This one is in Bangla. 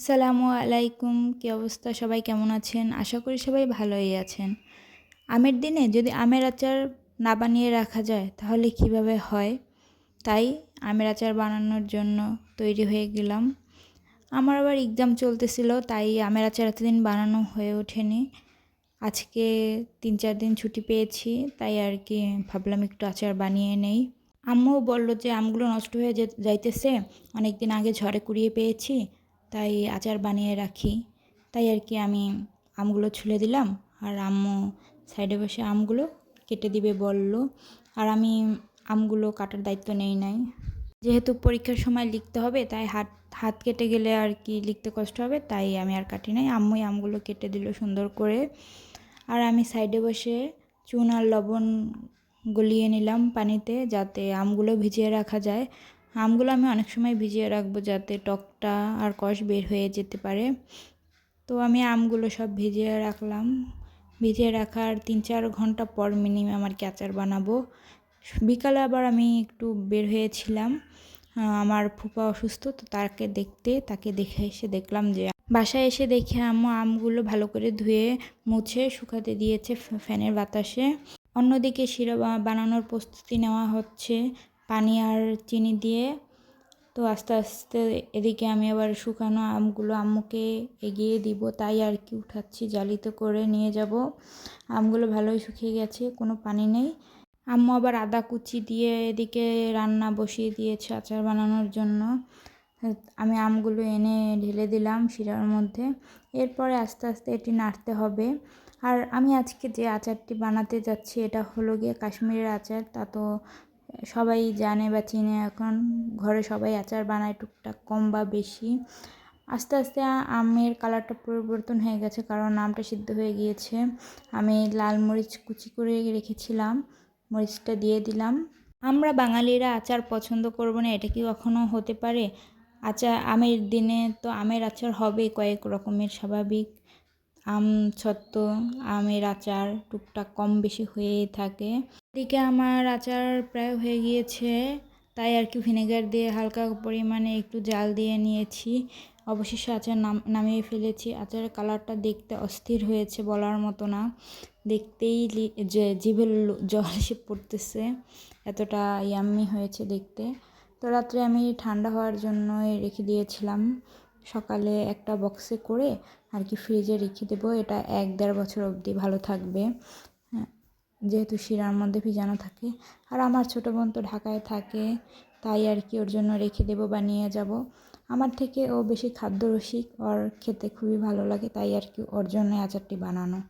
আসসালামু আলাইকুম, কী অবস্থা? সবাই কেমন আছেন? আশা করি সবাই ভালোই আছেন। আমের দিনে যদি আমের আচার না বানিয়ে রাখা যায়, তাহলে কীভাবে হয়? তাই আমের আচার বানানোর জন্য তৈরি হয়ে গেলাম। আমার আবার এক্সাম চলতেছিল, তাই আমের আচার এতদিন বানানো হয়ে ওঠেনি। আজকে তিন চার দিন ছুটি পেয়েছি, তাই আর কি ভাবলাম একটু আচার বানিয়ে নেই। আম্মুও বলল যে, আমগুলো নষ্ট হয়ে যাইতেছে। অনেক দিন আগে ঝড়ে কুড়িয়ে পেয়েছি। তাই আচার বানিয়ে রাখি। তাই আর কি আমি আমগুলো ছুলে দিলাম। আর আম্মু সাইডে বসে আমগুলো কেটে দিবে বলল। আর আমি আমগুলো কাটার দায়িত্ব নেই নাই। যেহেতু পরীক্ষার সময় লিখতে হবে, তাই হাত হাত কেটে গেলে আর কি লিখতে কষ্ট হবে, তাই আমি আর কাটি নাই। আম্মুই আমগুলো কেটে দিল সুন্দর করে। আর আমি সাইডে বসে চুন আর লবণ গলিয়ে নিলাম পানিতে, যাতে আমগুলো ভিজিয়ে রাখা যায়। আমগুলো আমি অনেক সময় ভিজিয়ে রাখব যাতে টকটা আর কষ বের হয়ে যেতে পারে। তো আমি আমগুলো সব ভিজিয়ে রাখলাম। ভিজিয়ে রাখার তিন চার ঘণ্টা পর মিনিমাম আর কি আচার বানাবো। বিকালে আবার আমি একটু বের হয়েছিলাম। আমার ফুপা অসুস্থ, তো তাকে দেখতে, তাকে দেখে এসে দেখলাম যে বাসায় এসে দেখে আম্মু আমগুলো ভালো করে ধুয়ে, মুছে, শুকাতে দিয়েছে ফ্যা- ফ্যানের বাতাসে। অন্যদিকে শিরা বানানোর প্রস্তুতি নেওয়া হচ্ছে। পানি আর চিনি দিয়ে তো আস্তে আস্তে এদিকে আমি আবার শুকানো আমগুলো আম্মুকে এগিয়ে দিব, তাই আর কি উঠাচ্ছি জালিতে করে নিয়ে যাব। আমগুলো ভালোই শুকিয়ে গেছে, কোনো পানি নেই। আম্মু আবার আদা কুচি দিয়ে এদিকে রান্না বসিয়ে দিয়েছে আচার বানানোর জন্য। আমি আমগুলো এনে ঢেলে দিলাম শিরার মধ্যে। এরপরে আস্তে আস্তে এটি নাড়তে হবে। আর আমি আজকে যে আচারটি বানাতে যাচ্ছি, এটা হলো গিয়ে কাশ্মীরের আচার, তা তো সবাই জানে বা চিনে এখন। ঘরে সবাই আচার বানায় টুকটাক, কম বা বেশি। আস্তে আস্তে আমের কালারটা পরিবর্তন হয়ে গেছে কারণ আমটা সিদ্ধ হয়ে গিয়েছে। আমি লাল মরিচ কুচি করে রেখেছিলাম, মরিচটা দিয়ে দিলাম। আমরা বাঙালিরা আচার পছন্দ করব না, এটা কি কখনো হতে পারে? আচার আমের দিনে তো আমের আচার হবে, কয়েক রকমের স্বাভাবিক। আম ছত্ত আমের আচার টুকটাক কম বেশি হয়েই থাকে। এদিকে আমার আচার প্রায় হয়ে গিয়েছে, তাই আর কি ভিনেগার দিয়ে হালকা পরিমাণে একটু জাল দিয়ে নিয়েছি। অবশেষে আচার নাম, নামিয়ে ফেলেছি। আচারের কালারটা দেখতে অস্থির হয়েছে বলার মতো না। দেখতেই যে জিভের জল এসে পড়তেছে। এতটা ইয়াম্মি হয়েছে দেখতে। তো রাত্রে আমি ঠান্ডা হওয়ার জন্য রেখে দিয়েছিলাম। সকালে একটা বক্সে করে আর কি ফ্রিজে রেখে দেবো। এটা এক দেড় বছর অবধি ভালো থাকবে। যেহেতু শিরার মধ্যে ভিজানো থাকে। আর আমার ছোটো বোন তো ঢাকায় থাকে, তাই আর কি ওর জন্য রেখে দেবো বা নিয়ে যাব। আমার থেকে ও বেশি খাদ্য রসিক ওর খেতে খুবই ভালো লাগে, তাই আর কি ওর জন্য আচারটি বানানো।